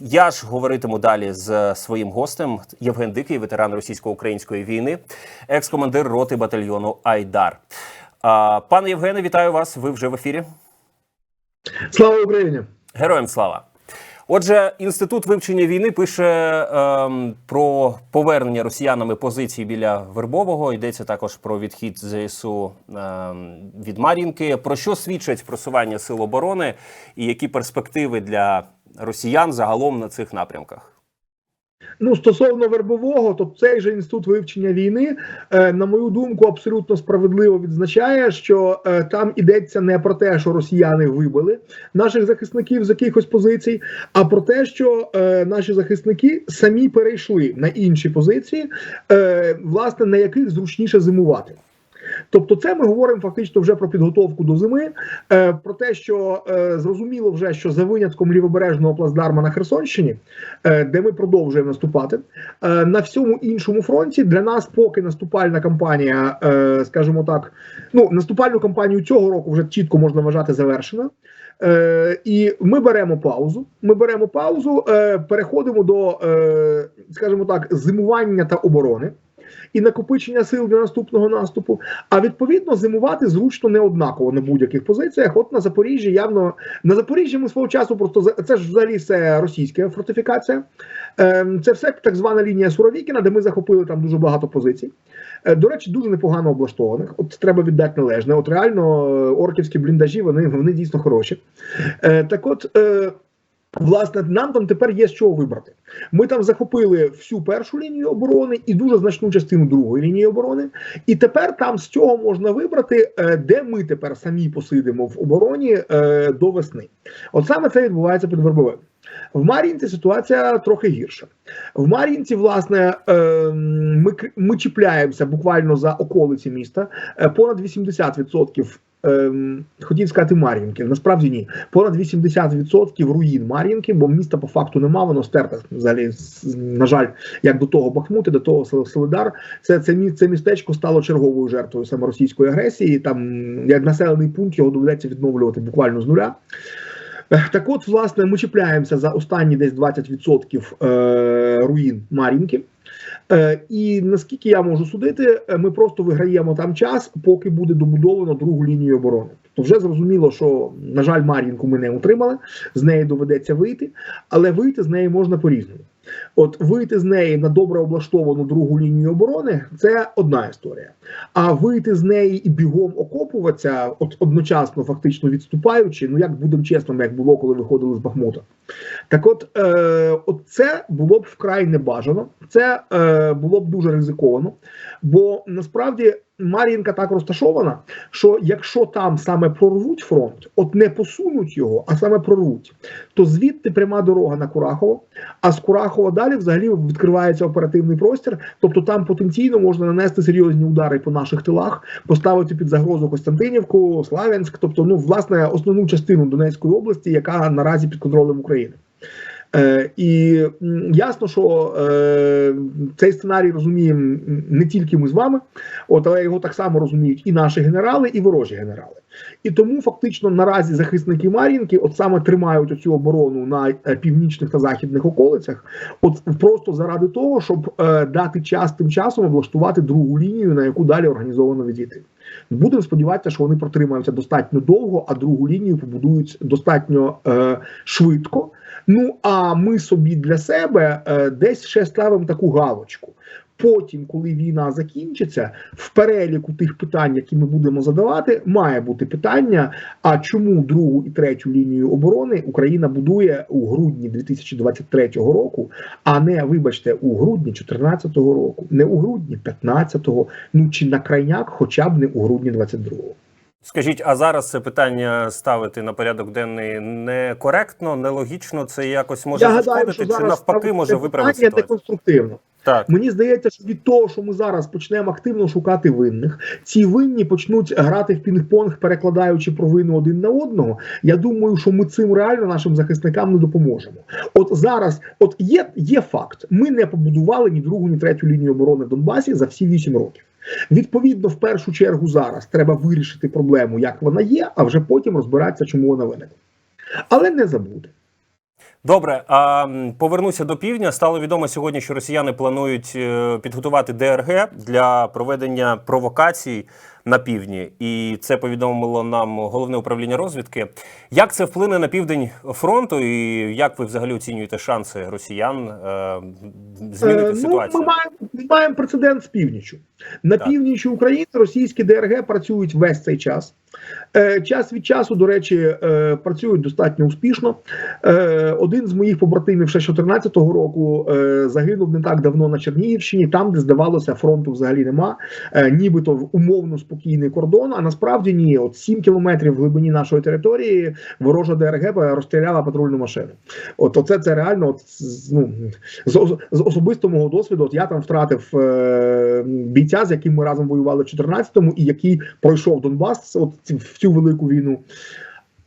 Я ж говоритиму далі з своїм гостем Євген Дикий, ветеран російсько-української війни, екс-командир роти батальйону Айдар. А, Пане Євгене, вітаю вас. Ви вже в ефірі. Слава Україні! Героям слава. Отже, інститут вивчення війни пише ем, про повернення росіянами позицій біля Вербового. Йдеться також про відхід ЗСУ ем, від Мар'їнки. Про що свідчать просування сил оборони і які перспективи для росіян загалом на цих напрямках? Ну, стосовно вербового, то цей же інститут вивчення війни, е, на мою думку, абсолютно справедливо відзначає, що е, там йдеться не про те, що росіяни вибили наших захисників з якихось позицій, а про те, що е, наші захисники самі перейшли на інші позиції, власне, на яких зручніше зимувати. Тобто, це ми говоримо фактично вже про підготовку до зими, е, про те, що е, зрозуміло вже, що за винятком лівобережного плацдарма на Херсонщині, е, де ми продовжуємо наступати, на всьому іншому фронті для нас поки наступальна кампанія, скажімо так, ну наступальну кампанію цього року вже чітко можна вважати завершеною. Е, і ми беремо паузу. Ми беремо паузу, е, переходимо до, е, скажімо так, зимування та оборони і накопичення сил для наступного наступу. А відповідно зимувати зручно не однаково на будь-яких позиціях. От на Запоріжжі явно на Запоріжжі ми свого часу просто це ж взагалі все російська фортифікація. Ем, Це все так звана лінія Суровікіна, де ми захопили там дуже багато позицій. Е, До речі, дуже непогано облаштованих. От треба віддати належне. От реально е, орківські бліндажі вони, вони дійсно хороші. Е, Так от. Власне, нам там тепер є з чого вибрати. Ми там захопили всю першу лінію оборони і дуже значну частину другої лінії оборони. І тепер там з цього можна вибрати, е, де ми тепер самі посидимо в обороні е, до весни. От саме це відбувається під Вербовим. В Мар'їнці ситуація трохи гірша. В Мар'їнці, власне, е, ми, ми чіпляємося буквально за околиці міста. Е, Понад 80%, ем, хотів сказати Мар'їнки, насправді ні. Понад 80% руїн Мар'їнки, бо міста по факту нема, воно стерте взагалі, на жаль, як до того Бахмути, до того Солидар. Це, це, це містечко стало черговою жертвою саме російської агресії. Там як населений пункт його доведеться відновлювати буквально з нуля. Так от, власне, ми чіпляємося за останні десь 20% е, руїн Мар'їнки. Е, і наскільки я можу судити, е, ми просто виграємо там час, поки буде добудовано другу лінію оборони. То вже зрозуміло, що на жаль, Мар'їнку ми не отримали, з неї доведеться вийти, але вийти з неї можна по-різному. От вийти з неї на добре облаштовану другу лінію оборони це одна історія. А вийти з неї і бігом окопуватися, от одночасно фактично відступаючи, ну як будемо чесними, як було, коли виходили з Бахмута. Так от, е, от це було б вкрай небажано, це е, було б дуже ризиковано, бо насправді Мар'їнка так розташована, що якщо там саме прорвуть фронт, от не посунуть його, а саме прорвуть, то звідти пряма дорога на Курахово, а з Курахова далі взагалі відкривається оперативний простір, тобто там потенційно можна нанести серйозні удари по наших тилах, поставити під загрозу Костянтинівку, Славянськ, тобто, ну, власне, основну частину Донецької області, яка наразі під контролем України. Е, і ясно, що е, цей сценарій розуміємо не тільки ми з вами, от, але його так само розуміють і наші генерали, і ворожі генерали. І тому фактично наразі захисники Мар'їнки от саме тримають оцю оборону на е, північних та західних околицях, от просто заради того, щоб е, дати час тим часом облаштувати другу лінію, на яку далі організовано відійти. Будемо сподіватися, що вони протримаються достатньо довго, а другу лінію побудують достатньо е, швидко. Ну а ми собі для себе е, десь ще ставимо таку галочку. Потім, коли війна закінчиться, в переліку тих питань, які ми будемо задавати, має бути питання: а чому другу і третю лінію оборони Україна будує у грудні 2023 року, а не, вибачте, у грудні 2014 року, не у грудні 15-го, ну чи на крайняк, хоча б не у грудні 22-го. Скажіть, а зараз це питання ставити на порядок денний некоректно, нелогічно? Це якось може Я гадаю, чи навпаки може виправити ситуацію? неконструктивно. Так. Мені здається, що від того, що ми зараз почнемо активно шукати винних, ці винні почнуть грати в пінг-понг, перекладаючи провину один на одного. Я думаю, що ми цим реально нашим захисникам не допоможемо. От зараз, от є, є факт: ми не побудували ні другу, ні третю лінію оборони в Донбасі за всі вісім років. Відповідно, в першу чергу зараз треба вирішити проблему, як вона є, а вже потім розбиратися, чому вона виникла. Але не забуде. Добре, а повернуся до півдня. Стало відомо сьогодні, що росіяни планують е, підготувати ДРГ для проведення провокацій на півдні, і це повідомило нам головне управління розвідки. Як це вплине на південь фронту, і як ви взагалі оцінюєте шанси росіян е, змінити Е, ситуацію? Ну, ми маємо, ми маємо прецедент з північю. На Так. північі України російські ДРГ працюють весь цей час. Е, час від часу, до речі, е, працюють достатньо успішно. Один з моїх побратимів ще з 14-го року загинув не так давно на Чернігівщині, там, де здавалося, фронту взагалі нема. Нібито в умовно спокійний кордон. А насправді ні, от 7 кілометрів в глибині нашої території ворожа ДРГ розстріляла патрульну машину. От оце це реально от, ну, з, з особистого мого досвіду. От я там втратив е, бійця, з яким ми разом воювали в 14-му, і який пройшов Донбас от в цю велику війну.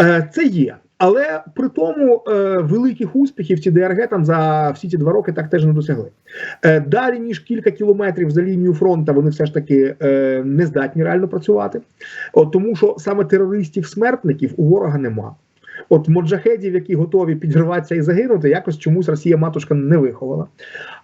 Е, це є. Але при тому е, великих успіхів ці ДРГ там за всі ці два роки так теж не досягли. Е, далі ніж кілька кілометрів за лінією фронту вони все ж таки е, не здатні реально працювати. От тому, що саме терористів-смертників у ворога нема. От моджахедів, які готові підірватися і загинути, якось чомусь Росія матушка не виховала.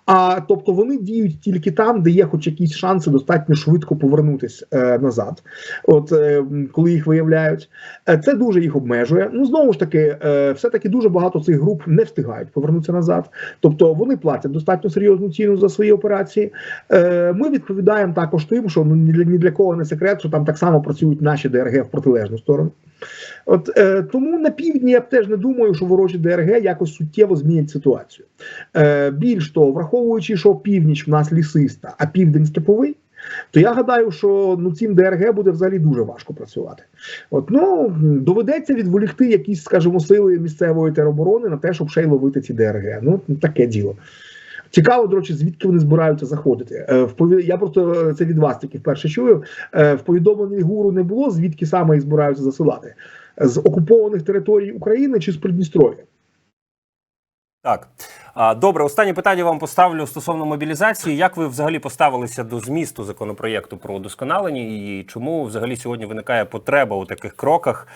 А тобто вони діють тільки там, де є хоч якісь шанси достатньо швидко повернутися е, назад. От е, коли їх виявляють, Е, це дуже їх обмежує. Ну знову ж таки, е, все таки дуже багато цих груп не встигають повернутися назад. Тобто вони платять достатньо серйозну ціну за свої операції. Е, ми відповідаємо також тим, що ну ні для ні для кого не секрет, що там так само працюють наші ДРГ в протилежну сторону. От е, тому на півдні я б теж не думаю, що ворожі ДРГ якось суттєво змінять ситуацію. Е, більш того, враховуючи, що північ в нас лісиста, а південь степовий. То я гадаю, що ну цим ДРГ буде взагалі дуже важко працювати. От ну доведеться відволікти якісь, скажімо, сили місцевої тероборони на те, щоб ще й ловити ці ДРГ. Ну таке діло. Цікаво, до речі, звідки вони збираються заходити. Е. Я просто е, це від вас таки вперше чую. Е, в повідомленні гуру не було, звідки саме їх збираються засилати з окупованих територій України чи з Придністров'я. Так. Добре, останнє питання вам поставлю стосовно мобілізації. Як ви взагалі поставилися до змісту законопроєкту про удосконалення і чому взагалі сьогодні виникає потреба у таких кроках?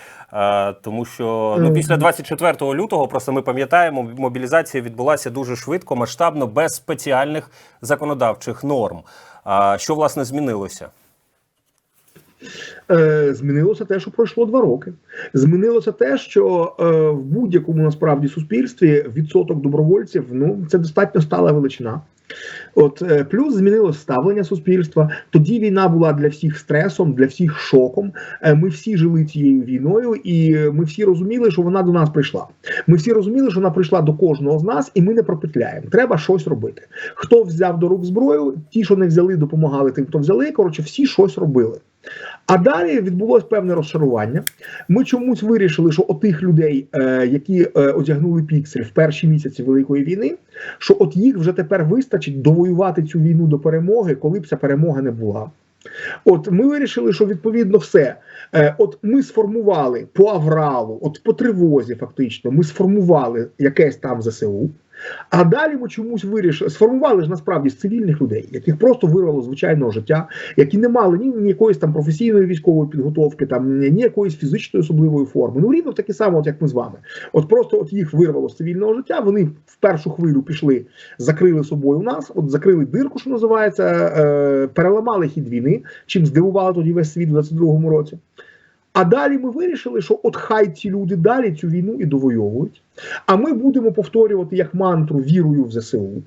Тому що ну, після 24 лютого, просто ми пам'ятаємо, мобілізація відбулася дуже швидко, масштабно, без спеціальних законодавчих норм. Що власне змінилося? Е, змінилося те, що пройшло два роки. Змінилося те, що е, в будь-якому насправді суспільстві відсоток добровольців ну це достатньо стала величина. От е, плюс змінилось ставлення суспільства. Тоді війна була для всіх стресом, для всіх шоком. Ми всі жили цією війною, і ми всі розуміли, що вона до нас прийшла. Ми всі розуміли, що вона прийшла до кожного з нас, і ми не пропетляємо. Треба щось робити. Хто взяв до рук зброю, ті, що не взяли, допомагали тим, хто взяли. Коротше, всі щось робили. А далі відбулось певне розчарування. Ми чомусь вирішили, що отих людей, е, які е, одягнули піксель в перші місяці Великої війни, що от їх вже тепер вистачить довоювати цю війну до перемоги, коли б ця перемога не була. От ми вирішили, що відповідно все. Е, от ми сформували по авралу, от по тривозі, фактично, ми сформували якесь там ЗСУ. А далі ми чомусь вирішили, сформували ж насправді з цивільних людей, яких просто вирвало звичайного життя, які не мали ні, ні якоїсь там професійної військової підготовки, там ні, ні якоїсь фізичної особливої форми. Ну рівно таке саме, от як ми з вами. От просто от їх вирвало з цивільного життя. Вони в першу хвилю пішли, закрили собою нас, от закрили дирку, що називається, е, переламали хід війни, чим здивували тоді весь світ у 22-му році. А далі ми вирішили, що от хай ці люди далі цю війну і довойовують. А ми будемо повторювати як мантру вірую в ЗСУ.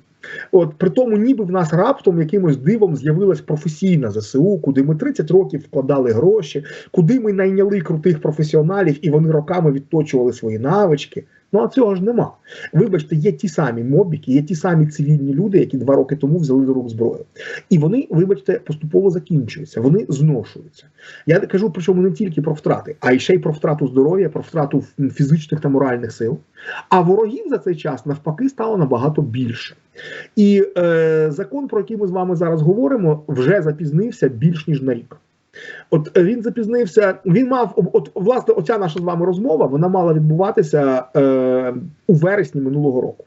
От при тому, ніби в нас раптом якимось дивом з'явилась професійна ЗСУ, куди ми 30 років вкладали гроші, куди ми найняли крутих професіоналів, і вони роками відточували свої навички. Ну а цього ж нема. Вибачте, є ті самі мобіки, є ті самі цивільні люди, які два роки тому взяли до рук зброю. І вони, вибачте, поступово закінчуються, вони зношуються. Я кажу, причому не тільки про втрати, а й ще й про втрату здоров'я, про втрату фізичних та моральних сил. А ворогів за цей час навпаки стало набагато більше. І е, закон, про який ми з вами зараз говоримо, вже запізнився більш ніж на рік. От е, він запізнився. Він мав от власне, оця наша з вами розмова. Вона мала відбуватися е, у вересні минулого року.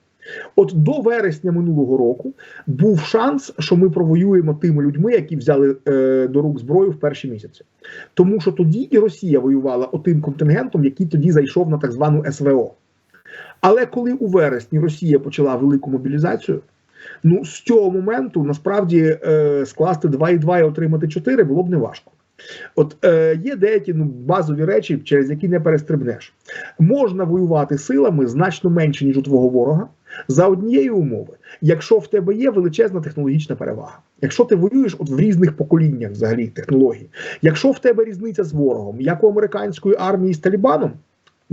От до вересня минулого року був шанс, що ми провоюємо тими людьми, які взяли е, до рук зброю в перші місяці, тому що тоді і Росія воювала отим контингентом, який тоді зайшов на так звану СВО. Але коли у вересні Росія почала велику мобілізацію, ну з цього моменту насправді е, скласти 2,2 і отримати 4 було б неважко. От е, є деякі ну, базові речі, через які не перестрибнеш. Можна воювати силами значно менше, ніж у твого ворога, за однієї умови, якщо в тебе є величезна технологічна перевага. Якщо ти воюєш от в різних поколіннях взагалі технологій, якщо в тебе різниця з ворогом, як у американської армії з Талібаном.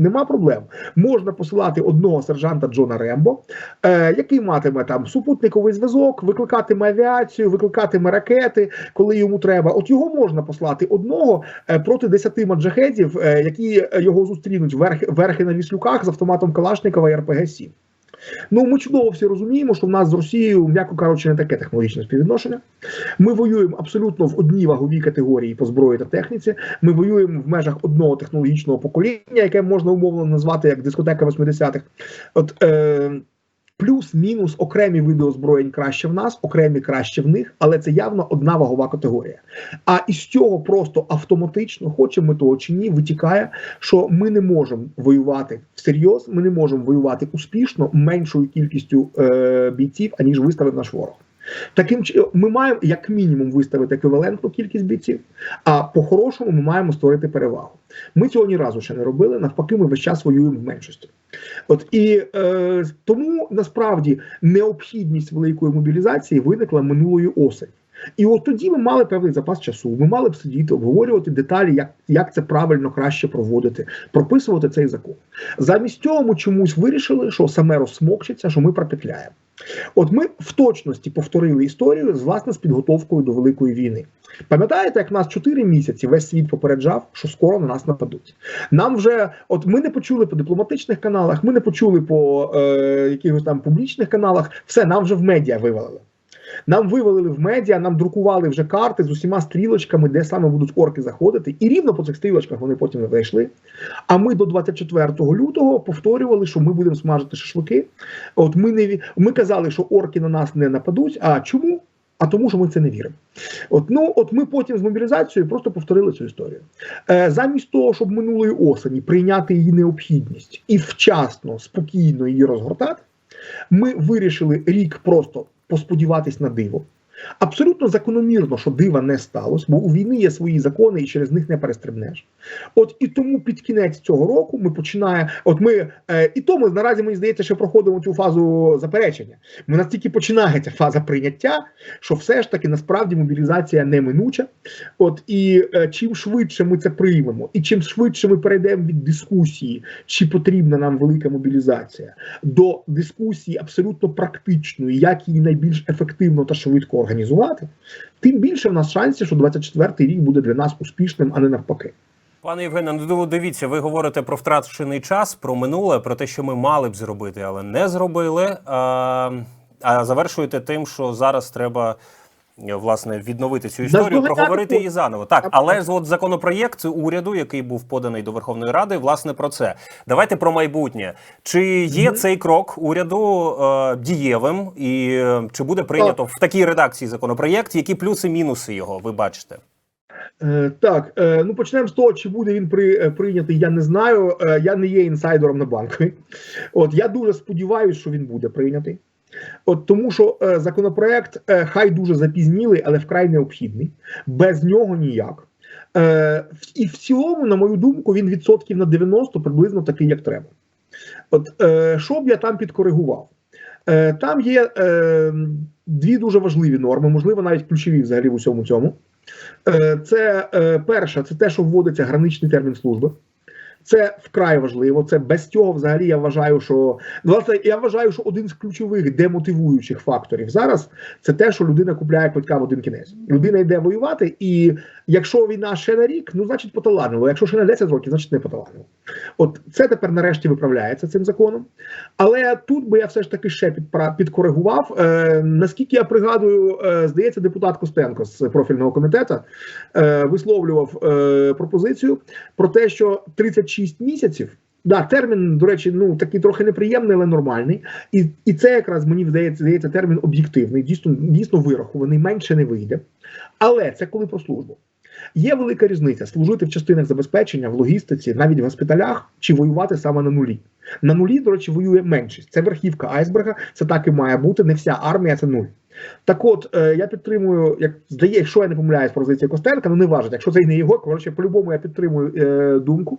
Нема проблем. Можна посилати одного сержанта Джона Рембо, е, який матиме там супутниковий зв'язок, викликатиме авіацію, викликатиме ракети, коли йому треба. От його можна послати одного е, проти десяти маджахедів, е, які його зустрінуть верхи, верхи на віслюках з автоматом Калашникова і РПГ-7. Ну, ми чудово всі розуміємо, що в нас з Росією, м'яко кажучи, не таке технологічне співвідношення. Ми воюємо абсолютно в одній ваговій категорії по зброї та техніці. Ми воюємо в межах одного технологічного покоління, яке можна умовно назвати як дискотека 80-х. От е, плюс-мінус окремі види озброєнь краще в нас, окремі краще в них, але це явно одна вагова категорія. А із цього просто автоматично, хочемо ми того чи ні, витікає, що ми не можемо воювати всерйоз, ми не можемо воювати успішно меншою кількістю е, бійців, аніж виставив наш ворог. Таким ми маємо як мінімум виставити еквівалентну кількість бійців, а по-хорошому ми маємо створити перевагу. Ми цього ні разу ще не робили. Навпаки, ми весь час воюємо в меншості. От і е, тому насправді необхідність великої мобілізації виникла минулої осені. І от тоді ми мали певний запас часу. Ми мали б сидіти, обговорювати деталі, як, як це правильно краще проводити, прописувати цей закон. Замість цього ми чомусь вирішили, що саме розсмокчиться, що ми пропетляємо. От ми в точності повторили історію з власне з підготовкою до великої війни. Пам'ятаєте, як нас 4 місяці весь світ попереджав, що скоро на нас нападуть. Нам вже, от ми не почули по дипломатичних каналах, ми не почули по е, якихось там публічних каналах. Все нам вже в медіа вивалили. Нам вивалили в медіа, нам друкували вже карти з усіма стрілочками, де саме будуть орки заходити, і рівно по цих стрілочках вони потім не зайшли. А ми до 24 лютого повторювали, що ми будемо смажити шашлики. От ми не ми казали, що орки на нас не нападуть. А чому? А тому, що ми це не віримо. От ну от ми потім з мобілізацією просто повторили цю історію. Е, замість того, щоб минулої осені прийняти її необхідність і вчасно, спокійно її розгортати, ми вирішили рік просто посподіватись на диво. Абсолютно закономірно, що дива не сталося, бо у війни є свої закони і через них не перестрибнеш. От і тому під кінець цього року ми починаємо. От ми е, і то ми наразі мені здається, що проходимо цю фазу заперечення. Ми настільки починається фаза прийняття, що все ж таки насправді мобілізація неминуча. От і е, чим швидше ми це приймемо, і чим швидше ми перейдемо від дискусії, чи потрібна нам велика мобілізація, до дискусії абсолютно практичної, як її найбільш ефективно та швидко організувати, тим більше в нас шансів, що 24-й рік буде для нас успішним, а не навпаки. Пане Євгене, ну дивіться, ви говорите про втрачений час, про минуле, про те, що ми мали б зробити, але не зробили. А, а завершуєте тим, що зараз треба. Е, Власне, відновити цю історію, проговорити її заново. Так, але ж от законопроєкт уряду, який був поданий до Верховної Ради, власне про це. Давайте про майбутнє. Чи є цей крок уряду е, дієвим, і е, чи буде прийнято в такій редакції законопроєкт? Які плюси, мінуси його ви бачите? Е, так, ну почнемо з того, чи буде він при, прийнятий, я не знаю. Я не є інсайдером на банку. От я дуже сподіваюся, що він буде прийнятий. От тому, що е, законопроект е, хай дуже запізнілий, але вкрай необхідний. Без нього ніяк. Е, і в цілому, на мою думку, він відсотків на 90 приблизно такий, як треба. От що б я там підкоригував? Там є дві дуже важливі норми, можливо, навіть ключові взагалі в усьому цьому. Це е, перше, це те, що вводиться граничний термін служби. Це вкрай важливо. Це без цього, взагалі, я вважаю, що ну, власне, я вважаю, що один з ключових демотивуючих факторів зараз це те, що людина купляє квитка в один кінець. Людина йде воювати, і якщо війна ще на рік, ну значить поталанило. Якщо ще на 10 років, значить не поталанило. От це тепер нарешті виправляється цим законом. Але тут би я все ж таки ще підкоригував. Е, наскільки я пригадую, е, здається, депутат Костенко з профільного комітету е, висловлював е, пропозицію про те, що 36 місяців. Да, термін, до речі, ну такий трохи неприємний, але нормальний. І, і це якраз мені здається, здається термін об'єктивний, дійсно, дійсно вирахований, менше не вийде. Але це коли про службу. Є велика різниця служити в частинах забезпечення, в логістиці, навіть в госпіталях, чи воювати саме на нулі. На нулі, до речі, воює меншість. Це верхівка айсберга, це так і має бути. Не вся армія це нуль. Так от, е, я підтримую, як здає, якщо я не помиляюсь про позицію Костенка, ну не важить, якщо це і не його, коротше, по-любому я підтримую е, думку,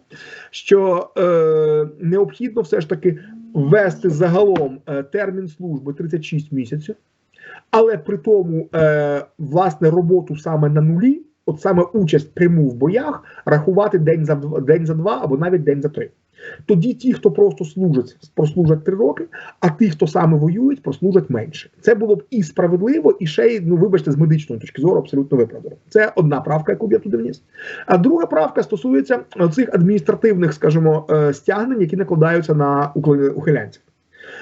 що е, необхідно все ж таки ввести загалом е, термін служби 36 місяців, але при тому, е, власне, роботу саме на нулі, от саме участь пряму в боях, рахувати день за день за два або навіть день за три. Тоді ті, хто просто служать, прослужать три роки, а ті, хто саме воюють, прослужать менше. Це було б і справедливо, і ще й, ну вибачте, з медичної точки зору абсолютно виправдано. Це одна правка, яку б я туди вніс. А друга правка стосується цих адміністративних, скажімо, е, стягнень, які накладаються на ухилянців.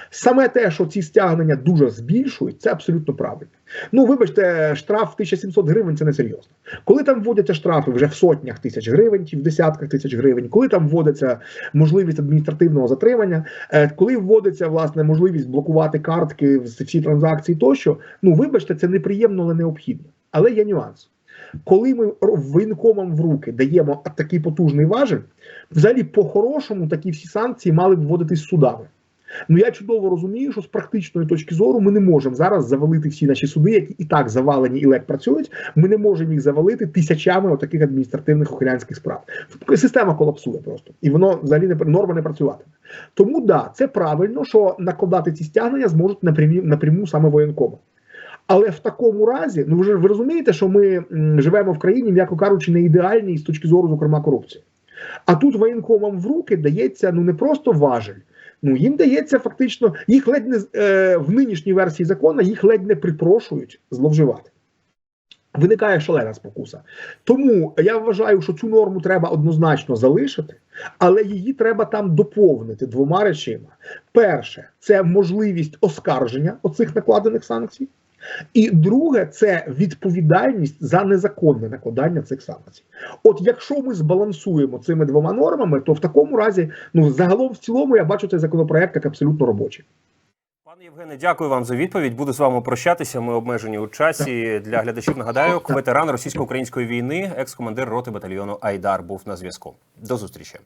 Саме те, що ці стягнення дуже збільшують, це абсолютно правильно. Ну, вибачте, штраф 1700 гривень це не серйозно. Коли там вводяться штрафи вже в сотнях тисяч гривень чи в десятках тисяч гривень, коли там вводиться можливість адміністративного затримання, е, коли вводиться власне можливість блокувати картки, всі транзакції тощо, ну вибачте, це неприємно, але необхідно. Але є нюанс. Коли ми воєнкомам в руки даємо такий потужний важель, взагалі по-хорошому такі всі санкції мали б вводитись судами. Ну я чудово розумію, що з практичної точки зору ми не можемо зараз завалити всі наші суди, які і так завалені і ледь працюють. Ми не можемо їх завалити тисячами отаких адміністративних ухилянських справ. Система колапсує просто, і воно взагалі не норма не працюватиме. Тому да, це правильно, що накладати ці стягнення зможуть напрямі напряму саме воєнкоми. Але в такому разі, ну ж ви розумієте, що ми м, живемо в країні, м'яко кажучи, не ідеальній з точки зору, зокрема, корупції. А тут воєнкомам в руки дається ну не просто важель. Ну їм дається фактично, їх ледь не е, в нинішній версії закону їх ледь не припрошують зловживати. Виникає шалена спокуса. Тому я вважаю, що цю норму треба однозначно залишити, але її треба там доповнити двома речима. Перше, це можливість оскарження оцих накладених санкцій. І друге, це відповідальність за незаконне накладання цих санкцій. От якщо ми збалансуємо цими двома нормами, то в такому разі, ну загалом в цілому, я бачу цей законопроект як абсолютно робочий. Пане Євгене, дякую вам за відповідь. Буду з вами прощатися. Ми обмежені у часі. Для глядачів нагадаю, ветеран російсько-української війни, екс-командир роти батальйону Айдар був на зв'язку. До зустрічі.